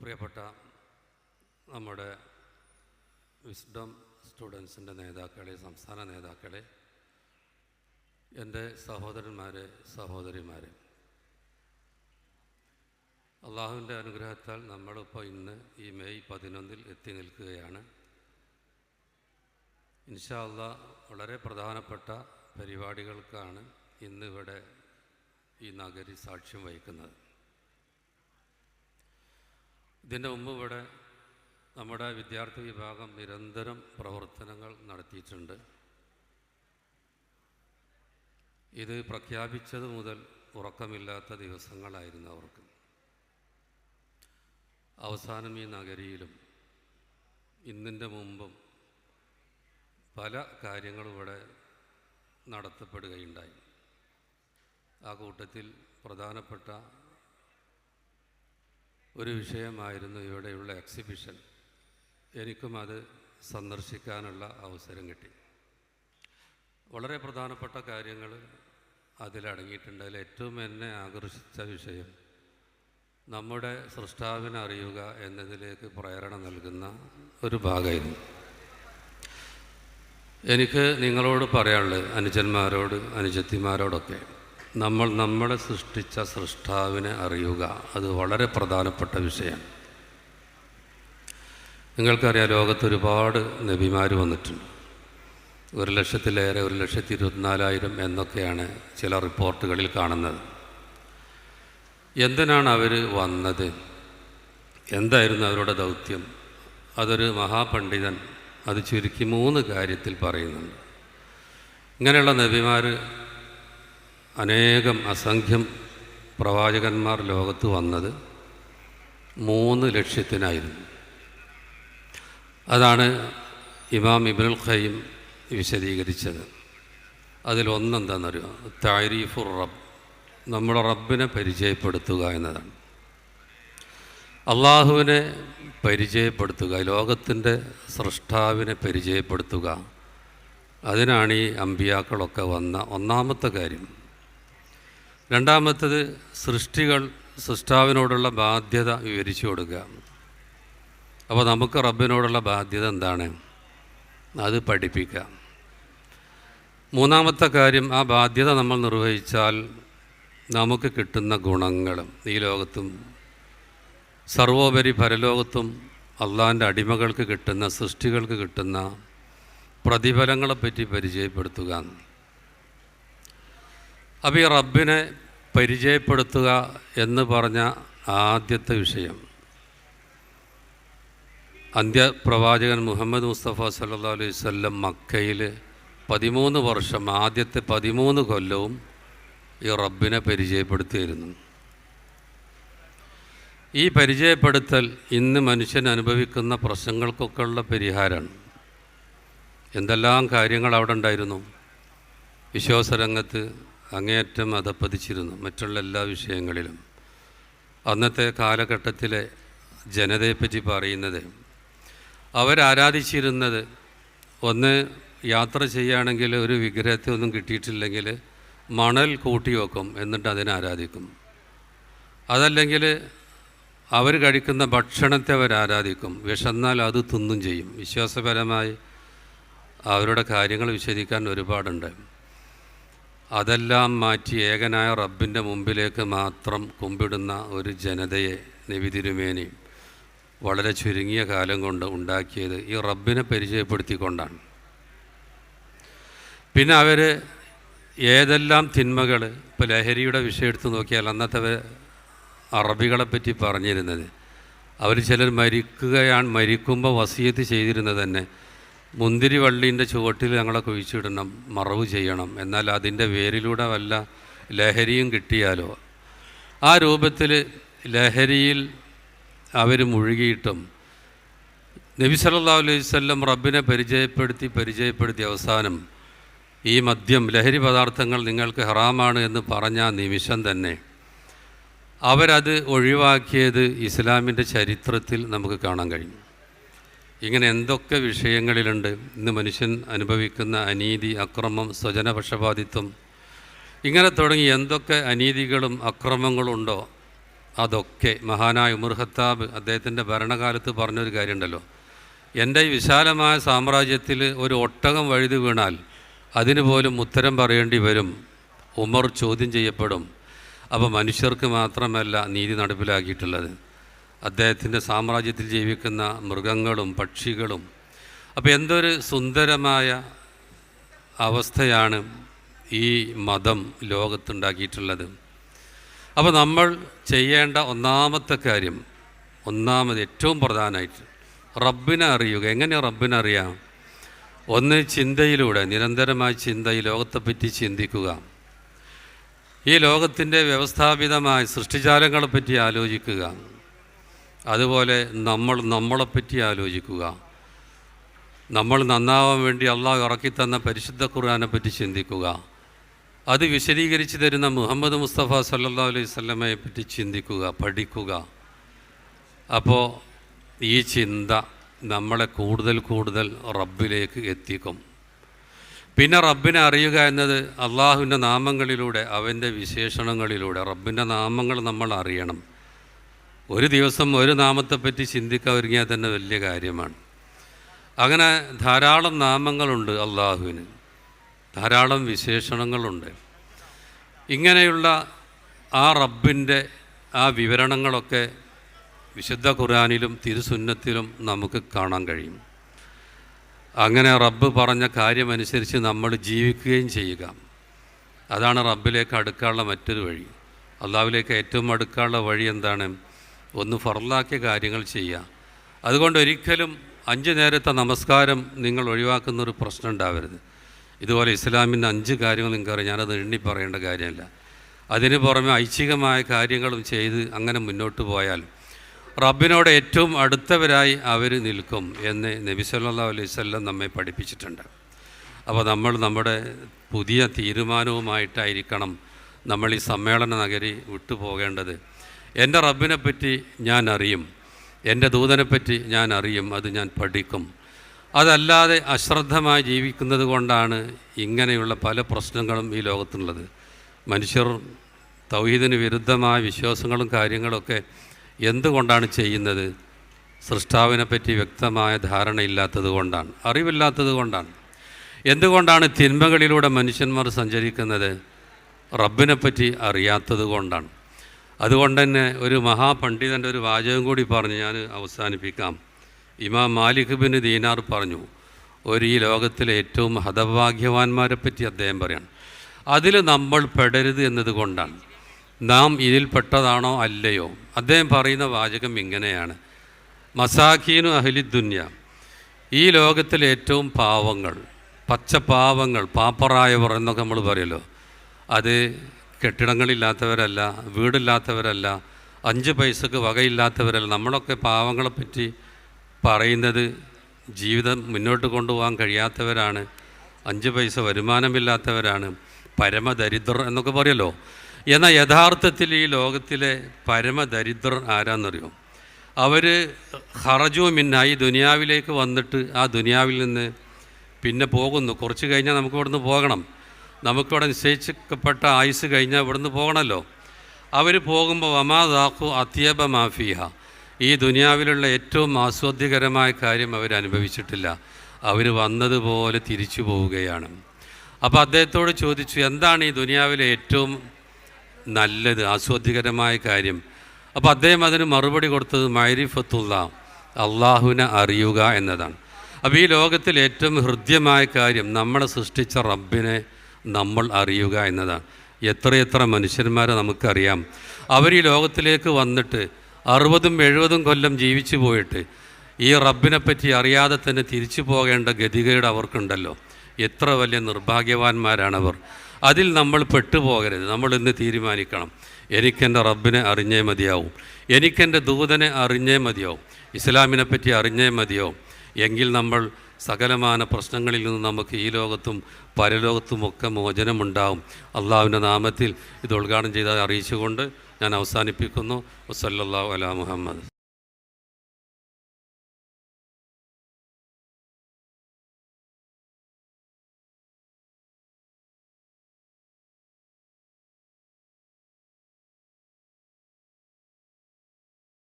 പ്രിയപ്പെട്ട നമ്മുടെ വിസ്ഡം സ്റ്റുഡൻസിന്റെ നേതാക്കളെ സംസ്ഥാന നേതാക്കളെ എന്റെ സഹോദരന്മാരെ സഹോദരിമാരെ. അള്ളാഹുവിന്റെ അനുഗ്രഹത്താൽ നമ്മളിപ്പോൾ ഇന്ന് ഈ മെയ് പതിനൊന്നിൽ എത്തി നിൽക്കുകയാണ്. ഇൻഷാ അള്ളാ വളരെ പ്രധാനപ്പെട്ട പരിപാടികൾക്കാണ് ഇന്നിവിടെ ഈ നഗരി സാക്ഷ്യം വഹിക്കുന്നത്. ഇതിന്റെ മുമ്പ് ഇവിടെ നമ്മുടെ വിദ്യാർത്ഥി വിഭാഗം നിരന്തരം പ്രവർത്തനങ്ങൾ നടത്തിയിട്ടുണ്ട്. ഇത് പ്രഖ്യാപിച്ചത് മുതൽ ഉറക്കമില്ലാത്ത ദിവസങ്ങളായിരുന്നു അവർക്ക്. അവസാനം ഈ നഗരിയിലും ഇന്നിന്റെ മുമ്പും പല കാര്യങ്ങളും ഇവിടെ നടത്തപ്പെടുകയുണ്ടായി. ആ കൂട്ടത്തിൽ പ്രധാനപ്പെട്ട ഒരു വിഷയമായിരുന്നു ഇവിടെയുള്ള എക്സിബിഷൻ എനിക്കും അത് സന്ദർശിക്കാനുള്ള അവസരം കിട്ടി. വളരെ പ്രധാനപ്പെട്ട കാര്യങ്ങൾ അതിലടങ്ങിയിട്ടുണ്ട്. അതിൽ ഏറ്റവും എന്നെ ആകർഷിച്ച വിഷയം നമ്മുടെ സൃഷ്ടാവിനെ അറിയുക എന്നതിലേക്ക് പ്രേരണ നൽകുന്ന ഒരു ഭാഗമായിരുന്നു. എനിക്ക് നിങ്ങളോട് പറയാനുള്ളത് അനുജന്മാരോട് അനുജത്തിമാരോടൊക്കെ. നമ്മൾ നമ്മളെ സൃഷ്ടിച്ച സൃഷ്ടാവിനെ അറിയുക. അത് വളരെ പ്രധാനപ്പെട്ട വിഷയമാണ് നിങ്ങൾക്കറിയാം ലോകത്ത് ഒരുപാട് നബിമാർ വന്നിട്ടുണ്ട്. ഒരു ലക്ഷത്തിലേറെ ഒരു ലക്ഷത്തി ഇരുപത്തിനാലായിരം എന്നൊക്കെയാണ് ചില റിപ്പോർട്ടുകളിൽ കാണുന്നത്. എന്തിനാണ് അവർ വന്നത്? എന്തായിരുന്നു അവരുടെ ദൗത്യം? അതൊരു മഹാപണ്ഡിതൻ അത് ചുരുക്കി മൂന്ന് കാര്യത്തിൽ പറയുന്നുണ്ട്. ഇങ്ങനെയുള്ള നബിമാർ അനേകം അസംഖ്യം പ്രവാചകന്മാർ ലോകത്ത് വന്നത് മൂന്ന് ലക്ഷ്യത്തിനായിരുന്നു. അതാണ് ഇമാം ഇബുൽ ഖയ്യം വിശദീകരിച്ചത്. അതിലൊന്നെന്താണെന്നറിയോ താരീഫുർ റബ്ബ്. നമ്മുടെ റബ്ബിനെ പരിചയപ്പെടുത്തുക എന്നതാണ്. അള്ളാഹുവിനെ പരിചയപ്പെടുത്തുക ലോകത്തിന്റെ സൃഷ്ടാവിനെ പരിചയപ്പെടുത്തുക. അതിനാണ് ഈ അമ്പിയാക്കളൊക്കെ വന്ന ഒന്നാമത്തെ കാര്യം. രണ്ടാമത്തത് സൃഷ്ടികൾ സൃഷ്ടാവിനോടുള്ള ബാധ്യത വിവരിച്ചു കൊടുക്കുക. അപ്പോൾ നമുക്ക് റബ്ബിനോടുള്ള ബാധ്യത എന്താണ്? അത് പഠിപ്പിക്കുക. മൂന്നാമത്തെ കാര്യം ആ ബാധ്യത നമ്മൾ നിർവഹിച്ചാൽ നമുക്ക് കിട്ടുന്ന ഗുണങ്ങളും ഈ ലോകത്തും സർവോപരി പരലോകത്തും അള്ളാന്റെ അടിമകൾക്ക് കിട്ടുന്ന സൃഷ്ടികൾക്ക് കിട്ടുന്ന പ്രതിഫലങ്ങളെപ്പറ്റി പരിചയപ്പെടുത്തുക. അപ്പോൾ ഈ റബ്ബിനെ പരിചയപ്പെടുത്തുക എന്ന് പറഞ്ഞ ആദ്യത്തെ വിഷയം. അന്ത്യപ്രവാചകൻ മുഹമ്മദ് മുസ്തഫ സല്ലാ അലൈഹി വല്ലം മക്കയിൽ പതിമൂന്ന് വർഷം ആദ്യത്തെ പതിമൂന്ന് കൊല്ലവും ഈ റബ്ബിനെ പരിചയപ്പെടുത്തിയിരുന്നു. ഈ പരിചയപ്പെടുത്തൽ ഇന്ന് മനുഷ്യൻ അനുഭവിക്കുന്ന പ്രശ്നങ്ങൾക്കൊക്കെ ഉള്ള പരിഹാരമാണ്. എന്തെല്ലാം കാര്യങ്ങൾ അവിടെ ഉണ്ടായിരുന്നു? വിശ്വാസരംഗത്ത് അങ്ങേയറ്റം അധപ്പതിച്ചിരുന്നു മറ്റുള്ള എല്ലാ വിഷയങ്ങളിലും. അന്നത്തെ കാലഘട്ടത്തിലെ ജനതയെപ്പറ്റി പറയുന്നത് അവരാരാധിച്ചിരുന്നത് ഒന്ന് യാത്ര ചെയ്യുകയാണെങ്കിൽ ഒരു വിഗ്രഹത്തെ ഒന്നും കിട്ടിയിട്ടില്ലെങ്കിൽ മണൽ കൂട്ടി വെക്കും എന്നിട്ട് അതിനെ ആരാധിക്കും. അതല്ലെങ്കിൽ അവർ കഴിക്കുന്ന ഭക്ഷണത്തെ അവർ ആരാധിക്കും. വിശന്നാൽ അത് തിന്നും ചെയ്യും. വിശ്വാസപരമായി അവരുടെ കാര്യങ്ങൾ വിശദിക്കാൻ ഒരുപാടുണ്ട്. അതെല്ലാം മാറ്റി ഏകനായ റബ്ബിന്റെ മുമ്പിലേക്ക് മാത്രം കുമ്പിടുന്ന ഒരു ജനതയെ നബി തിരുമേനി വളരെ ചുരുങ്ങിയ കാലം കൊണ്ട് ഉണ്ടാക്കിയത് ഈ റബ്ബിനെ പരിചയപ്പെടുത്തിക്കൊണ്ടാണ്. പിന്നെ അവർ ഏതെല്ലാം തിന്മകൾ ഇപ്പോൾ ലഹരിയുടെ വിഷയം എടുത്ത് നോക്കിയാൽ അന്നത്തെ അറബികളെ പറ്റി പറഞ്ഞിരുന്നത്. അവർ ചിലർ മരിക്കുകയാണ് മരിക്കുമ്പോൾ വസീയത്ത് ചെയ്തിരുന്നത് തന്നെ. മുന്തിരി വള്ളീന്റെ ചുവട്ടിൽ ഞങ്ങളെ കുഴിച്ചിടണം മറവ് ചെയ്യണം. എന്നാൽ അതിന്റെ വേരിലൂടെ വല്ല ലഹരിയും കിട്ടിയാലോ? ആ രൂപത്തിൽ ലഹരിയിൽ അവർ മുഴുകിയിട്ടും നബി സല്ലാ അലൈഹി വല്ലം റബ്ബിനെ പരിചയപ്പെടുത്തി പരിചയപ്പെടുത്തി അവസാനം ഈ മദ്യം ലഹരി പദാർത്ഥങ്ങൾ നിങ്ങൾക്ക് ഹറാമാണ് എന്ന് പറഞ്ഞ നിമിഷം തന്നെ അവരത് ഒഴിവാക്കിയത് ഇസ്ലാമിന്റെ ചരിത്രത്തിൽ നമുക്ക് കാണാൻ കഴിയും ഇങ്ങനെ എന്തൊക്കെ വിഷയങ്ങളിലുണ്ട് ഇന്ന് മനുഷ്യൻ അനുഭവിക്കുന്ന അനീതി അക്രമം സ്വജനപക്ഷപാതിത്വം ഇങ്ങനെ തുടങ്ങി എന്തൊക്കെ അനീതികളും അക്രമങ്ങളും ഉണ്ടോ അതൊക്കെ മഹാനായ ഉമർ ഖത്താബ് അദ്ദേഹത്തിന്റെ ഭരണകാലത്ത് പറഞ്ഞൊരു കാര്യമുണ്ടല്ലോ. എന്റെ ഈ വിശാലമായ സാമ്രാജ്യത്തിൽ ഒരു ഒട്ടകം വഴുതി വീണാൽ അതിന് പോലും ഉത്തരം പറയേണ്ടി വരും ഉമർ ചോദ്യം ചെയ്യപ്പെടും. അപ്പോൾ മനുഷ്യർക്ക് മാത്രമല്ല നീതി നടപ്പിലാക്കിയിട്ടുള്ളത്. അദ്ദേഹത്തിന്റെ സാമ്രാജ്യത്തിൽ ജീവിക്കുന്ന മൃഗങ്ങളും പക്ഷികളും. അപ്പോൾ എന്തൊരു സുന്ദരമായ അവസ്ഥയാണ് ഈ മതം ലോകത്തുണ്ടാക്കിയിട്ടുള്ളത്. അപ്പോൾ നമ്മൾ ചെയ്യേണ്ട ഒന്നാമത്തെ കാര്യം ഒന്നാമത് ഏറ്റവും പ്രധാനമായിട്ട് റബ്ബിനെ അറിയുക. എങ്ങനെ റബ്ബിനെ അറിയാം? ഒന്ന് ചിന്തയിലൂടെ നിരന്തരമായ ചിന്ത ഈ ലോകത്തെപ്പറ്റി ചിന്തിക്കുക. ഈ ലോകത്തിന്റെ വ്യവസ്ഥാപിതമായ സൃഷ്ടിജാലങ്ങളെപ്പറ്റി ആലോചിക്കുക. അതുപോലെ നമ്മൾ നമ്മളെപ്പറ്റി ആലോചിക്കുക. നമ്മൾ നന്നാവാൻ വേണ്ടി അള്ളാഹ് ഇറക്കിത്തന്ന പരിശുദ്ധ ഖുർആാനെ പറ്റി ചിന്തിക്കുക. അത് വിശദീകരിച്ച് തരുന്ന മുഹമ്മദ് മുസ്തഫ സല്ലാ അലൈഹി സ്വല്ലമയെ പറ്റി ചിന്തിക്കുക പഠിക്കുക. അപ്പോൾ ഈ ചിന്ത നമ്മളെ കൂടുതൽ കൂടുതൽ റബ്ബിലേക്ക് എത്തിക്കും. പിന്നെ റബ്ബിനെ അറിയുക എന്നത് അള്ളാഹുവിന്റെ നാമങ്ങളിലൂടെ അവന്റെ വിശേഷണങ്ങളിലൂടെ റബ്ബിന്റെ നാമങ്ങൾ നമ്മൾ അറിയണം. ഒരു ദിവസം ഒരു നാമത്തെപ്പറ്റി ചിന്തിക്കാൻ ഒരുങ്ങിയാൽ തന്നെ വലിയ കാര്യമാണ്. അങ്ങനെ ധാരാളം നാമങ്ങളുണ്ട് അള്ളാഹുവിന്. ധാരാളം വിശേഷണങ്ങളുണ്ട്. ഇങ്ങനെയുള്ള ആ റബ്ബിന്റെ ആ വിവരണങ്ങളൊക്കെ വിശുദ്ധ ഖുർആാനിലും തിരുസുന്നത്തിലും നമുക്ക് കാണാൻ കഴിയും. അങ്ങനെ റബ്ബ് പറഞ്ഞ കാര്യമനുസരിച്ച് നമ്മൾ ജീവിക്കുകയും ചെയ്യുക. അതാണ് റബ്ബിലേക്ക് അടുക്കാനുള്ള മറ്റൊരു വഴി. അള്ളാഹുവിലേക്ക് ഏറ്റവും അടുക്കാനുള്ള വഴി എന്താണ്? ഒന്ന് ഫറലാക്കിയ കാര്യങ്ങൾ ചെയ്യുക. അതുകൊണ്ട് ഒരിക്കലും അഞ്ച് നേരത്തെ നമസ്കാരം നിങ്ങൾ ഒഴിവാക്കുന്നൊരു പ്രശ്നം ഉണ്ടാവരുത്. ഇതുപോലെ ഇസ്ലാമിന്റെ അഞ്ച് കാര്യങ്ങൾ നിങ്ങൾക്കറിയാം. ഞാനത് എണ്ണി പറയേണ്ട കാര്യമല്ല. അതിന് പുറമെ ഐച്ഛികമായ കാര്യങ്ങളും ചെയ്ത് അങ്ങനെ മുന്നോട്ട് പോയാൽ റബ്ബിനോട് ഏറ്റവും അടുത്തവരായി അവർ നിൽക്കും എന്ന് നബി സല്ലാ അലൈഹി സ്വല്ലം നമ്മെ പഠിപ്പിച്ചിട്ടുണ്ട്. അപ്പോൾ നമ്മൾ നമ്മുടെ പുതിയ തീരുമാനവുമായിട്ടായിരിക്കണം നമ്മൾ ഈ സമ്മേളന നഗരി വിട്ടുപോകേണ്ടത്. എന്റെ റബ്ബിനെപ്പറ്റി ഞാൻ അറിയും. എന്റെ ദൂതനെപ്പറ്റി ഞാൻ അറിയും. അത് ഞാൻ പഠിക്കും. അതല്ലാതെ അശ്രദ്ധമായി ജീവിക്കുന്നത് കൊണ്ടാണ് ഇങ്ങനെയുള്ള പല പ്രശ്നങ്ങളും ഈ ലോകത്തുള്ളത്. മനുഷ്യർ തൗഹീദിന് വിരുദ്ധമായ വിശ്വാസങ്ങളും കാര്യങ്ങളൊക്കെ എന്തുകൊണ്ടാണ് ചെയ്യുന്നത്? സൃഷ്ടാവിനെ പറ്റി വ്യക്തമായ ധാരണയില്ലാത്തത് കൊണ്ടാണ് അറിവില്ലാത്തത് കൊണ്ടാണ്. എന്തുകൊണ്ടാണ് തിന്മകളിലൂടെ മനുഷ്യന്മാർ സഞ്ചരിക്കുന്നത്? റബ്ബിനെപ്പറ്റി അറിയാത്തത് കൊണ്ടാണ്. അതുകൊണ്ട് തന്നെ ഒരു മഹാപണ്ഡിതന്റെ ഒരു വാചകം കൂടി പറഞ്ഞ് ഞാൻ അവസാനിപ്പിക്കാം. ഇമാം മാലിക് ബിൻ ദീനാർ പറഞ്ഞു ഒരു ഈ ലോകത്തിലെ ഏറ്റവും ഹതഭാഗ്യവാന്മാരെ പറ്റി അദ്ദേഹം പറയാണ്. അതിൽ നമ്മൾ പെടരുത് എന്നതുകൊണ്ടാണ്. നാം ഇതിൽപ്പെട്ടതാണോ അല്ലയോ? അദ്ദേഹം പറയുന്ന വാചകം ഇങ്ങനെയാണ്. മസാഖീനു അഹ്ലി ദുന്യ. ഈ ലോകത്തിലെ ഏറ്റവും പാവങ്ങൾ പച്ച പാവങ്ങൾ പാപ്പറായവർ എന്നൊക്കെ നമ്മൾ പറയല്ലോ. അത് കെട്ടിടങ്ങളില്ലാത്തവരല്ല വീടില്ലാത്തവരല്ല അഞ്ച് പൈസക്ക് വകയില്ലാത്തവരല്ല. നമ്മളൊക്കെ പാവങ്ങളെ പറ്റി പറയുന്നത് ജീവിതം മുന്നോട്ട് കൊണ്ടുപോകാൻ കഴിയാത്തവരാണ് അഞ്ച് പൈസ വരുമാനമില്ലാത്തവരാണ് പരമദരിദ്രർ എന്നൊക്കെ പറയുമല്ലോ എന്നാൽ യഥാർത്ഥത്തിൽ ഈ ലോകത്തിലെ പരമദരിദ്രർ ആരാന്നറിയോ? അവർ ഹറജു മിന്നായി ദുനിയാവിലേക്ക് വന്നിട്ട് ആ ദുനിയാവിൽ നിന്ന് പിന്നെ പോകുന്നു. കുറച്ച് കഴിഞ്ഞാൽ നമുക്ക് ഇവിടുന്ന് പോകണം. നമുക്കിവിടെ നിശ്ചയിക്കപ്പെട്ട ആയുസ് കഴിഞ്ഞാൽ ഇവിടുന്ന് പോകണമല്ലോ അവർ പോകുമ്പോൾ വമാദാഖു അത്യബ മാഫിയ ഈ ദുനിയാവിലുള്ള ഏറ്റവും ആസ്വാദ്യകരമായ കാര്യം അവർ അനുഭവിച്ചിട്ടില്ല. അവർ വന്നതുപോലെ തിരിച്ചു പോവുകയാണ്. അപ്പോൾ അദ്ദേഹത്തോട് ചോദിച്ചു എന്താണ് ഈ ദുനിയാവിലെ ഏറ്റവും നല്ലത് ആസ്വാദ്യകരമായ കാര്യം. അപ്പോൾ അദ്ദേഹം അതിന് മറുപടി കൊടുത്തത് മൈരിഫത്തുള്ള അള്ളാഹുവിനെ അറിയുക എന്നതാണ്. അപ്പോൾ ഈ ലോകത്തിൽ ഏറ്റവും ഹൃദ്യമായ കാര്യം നമ്മളെ സൃഷ്ടിച്ച റബ്ബിനെ നമ്മൾ അറിയുക എന്നതാണ്. എത്രയെത്ര മനുഷ്യന്മാരെ നമുക്കറിയാം. അവർ ഈ ലോകത്തിലേക്ക് വന്നിട്ട് അറുപതും എഴുപതും കൊല്ലം ജീവിച്ചു പോയിട്ട് ഈ റബ്ബിനെപ്പറ്റി അറിയാതെ തന്നെ തിരിച്ചു പോകേണ്ട ഗതികേട് അവർക്കുണ്ടല്ലോ. എത്ര വലിയ നിർഭാഗ്യവാന്മാരാണവർ. അതിൽ നമ്മൾ പെട്ടുപോകരുത്. നമ്മൾ ഇന്ന് തീരുമാനിക്കണം. എനിക്കെന്റെ റബ്ബിനെ അറിഞ്ഞേ മതിയാവും. എനിക്കെന്റെ ദൂതനെ അറിഞ്ഞേ മതിയാവും. ഇസ്ലാമിനെ പറ്റി അറിഞ്ഞേ മതിയാവും. എങ്കിൽ നമ്മൾ സകലമാന പ്രശ്നങ്ങളിൽ നിന്ന് നമുക്ക് ഈ ലോകത്തും പരലോകത്തുമൊക്കെ മോചനമുണ്ടാവും. അള്ളാഹുവിന്റെ നാമത്തിൽ ഇത് ഉദ്ഘാടനം ചെയ്ത് അറിയിച്ചുകൊണ്ട് ഞാൻ അവസാനിപ്പിക്കുന്നു. വസല്ലാ അല മുഹമ്മദ്.